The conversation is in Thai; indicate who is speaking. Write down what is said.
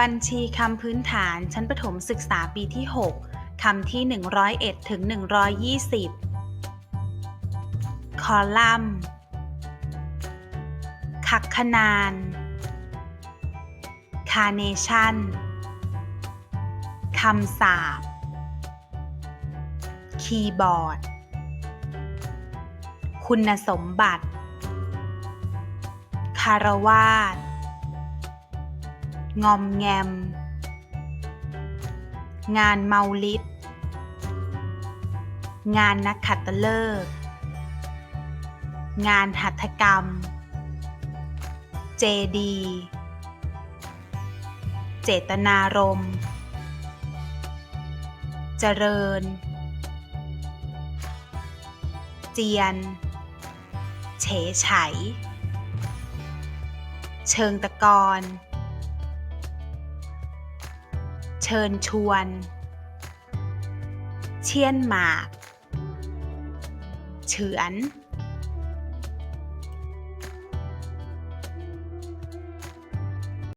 Speaker 1: บัญชีคำพื้นฐานชั้นประถมศึกษาปีที่ 6 คำที่ 101 ถึง 120 คอลัมน์คักคนาน คาเนชั่น คำสาปคีย์บอร์ด คุณสมบัติ คารวาส งอมแงม งานเมาลิดงานนักขัตฤกษ์งานหัตถกรรม เจดี เจตนารมณ์เจริญ เจียน เฉไฉ เชิงตะกอน เชิญชวน เชียนหมาก เฉือน